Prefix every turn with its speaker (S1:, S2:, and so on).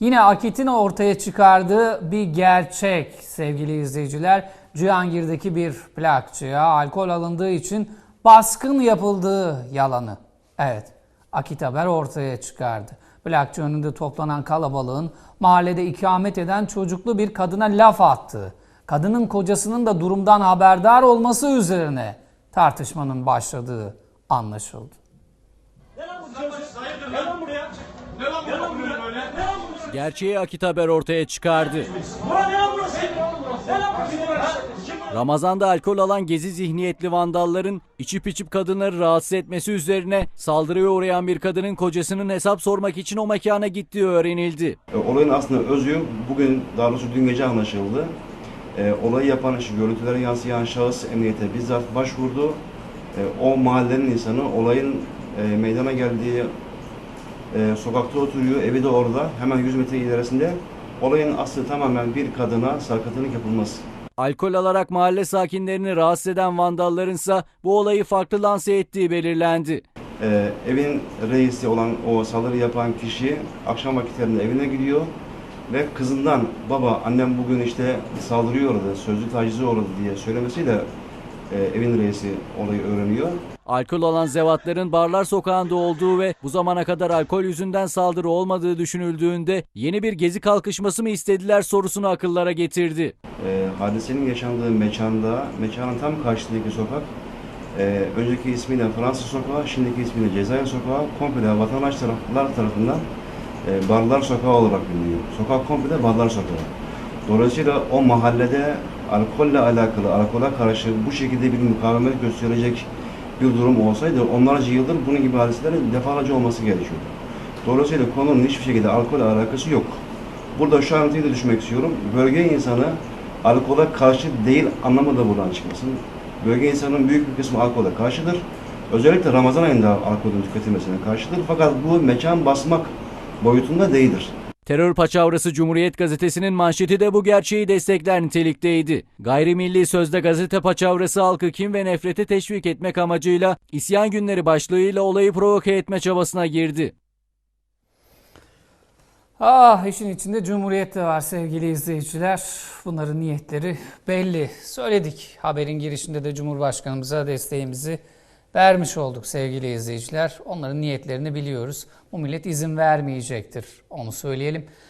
S1: Yine Akit'in ortaya çıkardığı bir gerçek sevgili izleyiciler. Cihangir'deki bir plakçıya alkol alındığı için baskın yapıldığı yalanı. Evet, Akit Haber ortaya çıkardı. Plakçı önünde toplanan kalabalığın mahallede ikamet eden çocuklu bir kadına laf attığı, kadının kocasının da durumdan haberdar olması üzerine tartışmanın başladığı anlaşıldı.
S2: Ne lan bu çocuğu? Gel lan buraya.
S3: Gerçeği Akit Haber ortaya çıkardı. Ramazan'da alkol alan gezi zihniyetli vandalların içip içip kadınları rahatsız etmesi üzerine saldırıya uğrayan bir kadının kocasının hesap sormak için o mekana gittiği öğrenildi.
S4: E, Olayın aslında özü bugün daha doğrusu dün gece anlaşıldı. E, olayı yapan, şu görüntülere yansıyan şahıs emniyete bizzat başvurdu. E, o mahallenin insanı olayın e, meydana geldiği e, sokakta oturuyor, evi de orada. Hemen 100 metre ilerisinde. Olayın aslı tamamen bir kadına sarkıntılık yapılması.
S3: Alkol alarak mahalle sakinlerini rahatsız eden vandallarınsa bu olayı farklı lanse ettiği belirlendi.
S4: E, evin reisi olan o saldırı yapan kişi akşam vakitlerinde evine gidiyor ve kızından baba annem bugün işte saldırıyor orada sözlü tacize uğradı diye söylemesiyle e, evin reisi olayı öğreniyor.
S3: Alkol alan zevatların barlar sokağında olduğu ve bu zamana kadar alkol yüzünden saldırı olmadığı düşünüldüğünde yeni bir gezi kalkışması mı istediler sorusunu akıllara getirdi.
S4: E, hadisenin yaşandığı mekanda, mekanın tam karşısındaki sokak e, önceki ismiyle Fransız sokağı, şimdiki ismiyle Cezayir sokağı komple vatandaşlar tarafından e, Barlar sokağı olarak biliniyor. Sokak komple Barlar sokağı. Dolayısıyla o mahallede alkolle alakalı, alkola karşı bu şekilde bir mukavemet gösterecek bir durum olsaydı onlarca yıldır bunun gibi hadiselerin defalarca olması gerekiyordu. Dolayısıyla konunun hiçbir şekilde alkolle alakası yok. Burada şu ayrıntıyı da düşmek istiyorum. Bölge insanı alkola karşı değil anlamı da buradan çıkmasın. Bölge insanının büyük bir kısmı alkole karşıdır. Özellikle Ramazan ayında alkolün tüketilmesine karşıdır. Fakat bu mekan basmak boyutunda değildir.
S3: Terör paçavrası Cumhuriyet Gazetesi'nin manşeti de bu gerçeği destekler nitelikteydi. Gayrimilli sözde gazete paçavrası halkı kim ve nefrete teşvik etmek amacıyla isyan günleri başlığıyla olayı provoke etme çabasına girdi.
S1: Ah işin içinde Cumhuriyet de var sevgili izleyiciler. Bunların niyetleri belli. Söyledik haberin girişinde de Cumhurbaşkanımıza desteğimizi vermiş olduk sevgili izleyiciler. Onların niyetlerini biliyoruz. Bu millet izin vermeyecektir onu söyleyelim.